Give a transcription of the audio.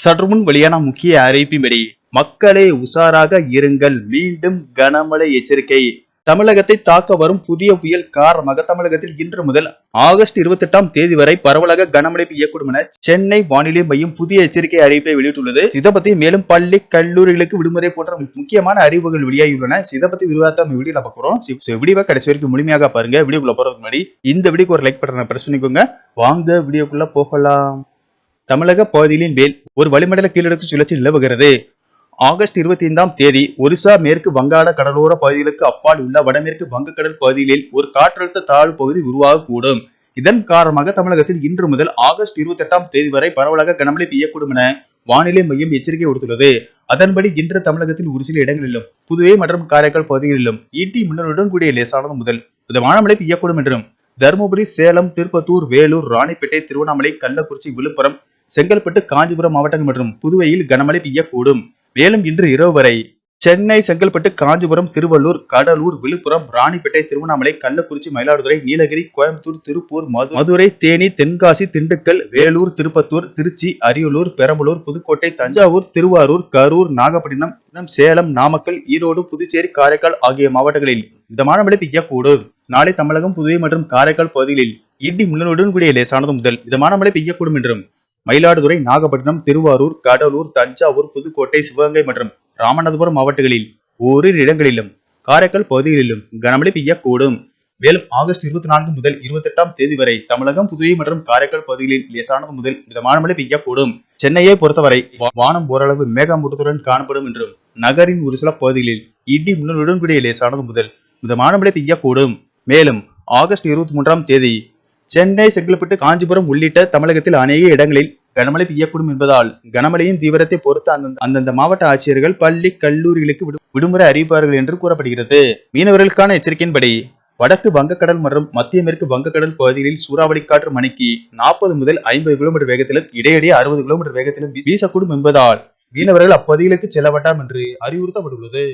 சற்றுமுன் வெளியான முக்கிய அறிவிப்பின்படி மக்களே உஷாராக இருங்கள். மீண்டும் கனமழை எச்சரிக்கை. தமிழகத்தை தாக்க வரும் புதிய புயல் காரணமாக தமிழகத்தில் இன்று முதல் ஆகஸ்ட் இருபத்தி எட்டாம் தேதி வரை பரவலாக கனமழை பெய்யக்கூடும் என சென்னை வானிலை மையம் புதிய எச்சரிக்கை அறிவிப்பை வெளியிட்டுள்ளது. இதை பத்தி மேலும் பள்ளி கல்லூரிகளுக்கு விடுமுறை போன்ற முக்கியமான அறிவுகள் வெளியாகியுள்ளன. இதை பத்தி விரிவாக நம்ம வீடியோல பாக்குறோம் வீடியோவை கடைசி வரைக்கும் முழுமையாக பாருங்க. வீடியோக்குள்ள போறதுக்கு முன்னாடி இந்த வீடியோக்கு ஒரு லைக் பட்டனை பிரஸ் பண்ணிக்கோங்க. வாங்க வீடியோக்குள்ள போகலாம். தமிழக பகுதிகளின் மேல் ஒரு வளிமண்டல கீழடுக்கு சுழற்சி நிலவுகிறது. ஆகஸ்ட் இருபத்தி ஐந்தாம் தேதி ஒரிசா மேற்கு வங்காள கடலோர பகுதிகளுக்கு அப்பால் உள்ள வடமேற்கு வங்கக்கடல் பகுதிகளில் ஒரு காற்றழுத்த தாழ்வு பகுதி உருவாகக்கூடும். இதன் காரணமாக தமிழகத்தில் இன்று முதல் ஆகஸ்ட் இருபத்தி எட்டாம் தேதி வரை பரவலாக கனமழை பெய்யக்கூடும் என வானிலை மையம் எச்சரிக்கை விடுத்துள்ளது. அதன்படி இன்று தமிழகத்தில் ஒரு சில இடங்களிலும் புதுவை மற்றும் காரைக்கால் பகுதிகளிலும் ஈட்டி மின்னலுடன் கூடிய லேசானது முதல் மிதமான மழை பெய்யக்கூடும் என்றும் தருமபுரி சேலம் திருப்பத்தூர் வேலூர் ராணிப்பேட்டை திருவண்ணாமலை கள்ளக்குறிச்சி விழுப்புரம் செங்கல்பட்டு காஞ்சிபுரம் மாவட்டங்கள் மற்றும் புதுவையில் கனமழை பெய்யக்கூடும். மேலும் இன்று இரவு வரை சென்னை செங்கல்பட்டு காஞ்சிபுரம் திருவள்ளூர் கடலூர் விழுப்புரம் ராணிப்பேட்டை திருவண்ணாமலை கள்ளக்குறிச்சி மயிலாடுதுறை நீலகிரி கோயம்புத்தூர் திருப்பூர் மது மதுரை தேனி தென்காசி திண்டுக்கல் வேலூர் திருப்பத்தூர் திருச்சி அரியலூர் பெரம்பலூர் புதுக்கோட்டை தஞ்சாவூர் திருவாரூர் கரூர் நாகப்பட்டினம் சேலம் நாமக்கல் ஈரோடு புதுச்சேரி காரைக்கால் ஆகிய மாவட்டங்களில் மிதமான மழை பெய்யக்கூடும். நாளை தமிழகம் புதுவை மற்றும் காரைக்கால் பகுதிகளில் இடி முன்னனுடன் கூடிய லேசானது முதல் மிதமான மழை பெய்யக்கூடும் என்றும் மயிலாடுதுறை நாகப்பட்டினம் திருவாரூர் கடலூர் தஞ்சாவூர் புதுக்கோட்டை சிவகங்கை மற்றும் ராமநாதபுரம் மாவட்டங்களில் ஓரிரு இடங்களிலும் காரைக்கால் பகுதிகளிலும் கனமழை பெய்யக்கூடும். மேலும் ஆகஸ்ட் இருபத்தி நான்கு முதல் இருபத்தி எட்டாம் தேதி வரை தமிழகம் புதுவை மற்றும் காரைக்கால் பகுதிகளில் லேசானது முதல் மிதமான மழை பெய்யக்கூடும். சென்னையை பொறுத்தவரை வானம் ஓரளவு மேகமூட்டத்துடன் காணப்படும் என்றும் நகரின் ஒரு சில பகுதிகளில் இடி முன்னுடன் கூடிய லேசானது முதல் மிதமான மழை பெய்யக்கூடும். மேலும் ஆகஸ்ட் இருபத்தி மூன்றாம் தேதி சென்னை செங்கல்பட்டு காஞ்சிபுரம் உள்ளிட்ட தமிழகத்தில் அநேக இடங்களில் கனமழை பெய்யக்கூடும் என்பதால் கனமழையின் தீவிரத்தை பொறுத்து அந்தந்த அந்தந்த மாவட்ட ஆட்சியர்கள் பள்ளி கல்லூரிகளுக்கு விடுமுறை அறிவிப்பார்கள் என்று கூறப்படுகிறது. மீனவர்களுக்கான எச்சரிக்கையின்படி வடக்கு வங்கக்கடல் மற்றும் மத்திய மேற்கு வங்கக்கடல் பகுதிகளில் சூறாவளி காற்று மணிக்கு நாற்பது முதல் ஐம்பது கிலோமீட்டர் வேகத்திலும் இடையிடையே அறுபது கிலோமீட்டர் வேகத்திலும் வீசக்கூடும் என்பதால் மீனவர்கள் அப்பகுதிகளுக்கு செல்ல வேண்டாம் என்று அறிவுறுத்தப்பட்டுள்ளது.